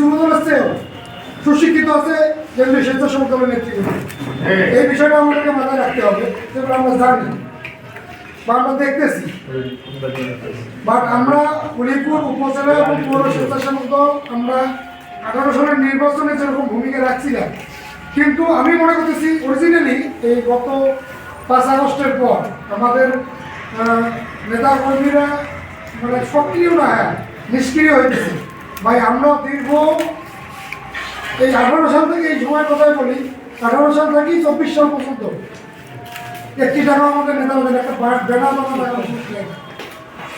যুবদল আছে সুশিক্ষিত আছে যেগুলি স্বেচ্ছাসেবক দলের নেতৃত্ব এই বিষয়টা আমাদেরকে মাথায় রাখতে হবে যেগুলো আমরা জানি বা আমরা দেখতেছি। বাট আমরা উলিপুর উপজেলা এবং পৌর স্বেচ্ছাসেবক দল আমরা আঠারো সালের নির্বাচনে যেরকম ভূমিকা রাখছিলাম কিন্তু আমি মনে করতেছি অরিজিনালি এই গত পাঁচ আগস্টের পর আমাদের নেতা কর্মীরা মানে সক্রিয় না হ্যাঁ নিষ্ক্রিয় হয়েছে ভাই আমরা দীর্ঘ এই আঠারো সাল থেকে এই সময় কথাই বলি। আঠারো সাল থেকেই চব্বিশ সাল পর্যন্ত একটি টাকা আমাদের নেতাদের একটা ব্যানার বানানো টাকা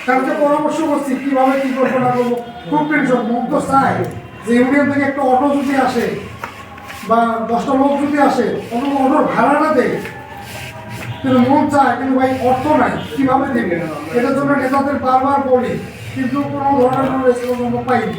কালকে পরামর্শ করছি, কীভাবে কী করব না করব, খুব টেনশন মন তো চায় যে ইউনিয়ন থেকে একটা অটো যদি আসে বা দশটা লোক যদি আসে অন্য অটোর ভাড়াটা দেয়, কিন্তু মন চায়, কিন্তু ভাই, অর্থ নাই, কীভাবে দেবে? এটার জন্য নেতাদের বারবার বলি, কিন্তু কোনো ধরনের কোনো রেসপন্স আমরা পাইনি।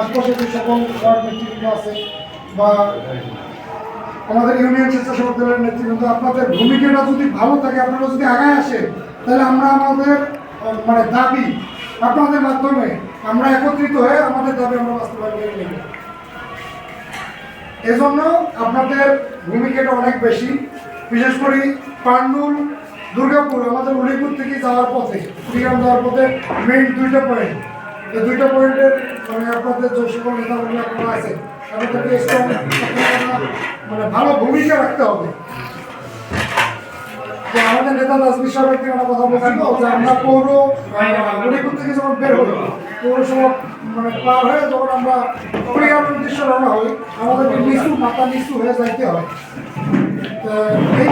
আশপাশে যে সকল নেতৃবৃন্দ আছে বা আমাদের ইউনিয়ন স্বেচ্ছাসেবক দলের নেতৃবৃন্দ, আপনাদের ভূমিকাটা যদি ভালো থাকে, আপনারা যদি আগায় আসেন, তাহলে আমরা আমাদের মানে দাবি আপনাদের মাধ্যমে আমরা একত্রিত হয়ে আমাদের দাবি আমরা বাস্তবায়ন করে নেব। এজন্য আপনাদের ভূমিকাটা অনেক বেশি, বিশেষ করে পান্ডুল দুর্গাপুর, আমাদের উলিপুর থেকে যাওয়ার পথে কুড়িগ্রাম যাওয়ার পথে মেইন দুইটা পয়েন্ট এই দুইটা পয়েন্টের মানে আপনাদের যে সকল নেতাগুলি আপনারা আছেন strong মানে ভালো ভূমিকা রাখতে হবে। আমাদের নেতা রাজনীতি সাহেবের থেকে আমরা কথা বলছি, যে আমরা পৌর উলিপুর থেকে যখন বের হই পৌরসভা মানে পার হয়ে যখন আমরা কুড়িগ্রামের উদ্দেশ্যে রওনা হই, আমাদেরকে নিচু, মাথা নিচু হয়ে যাইতে হয়। তো এই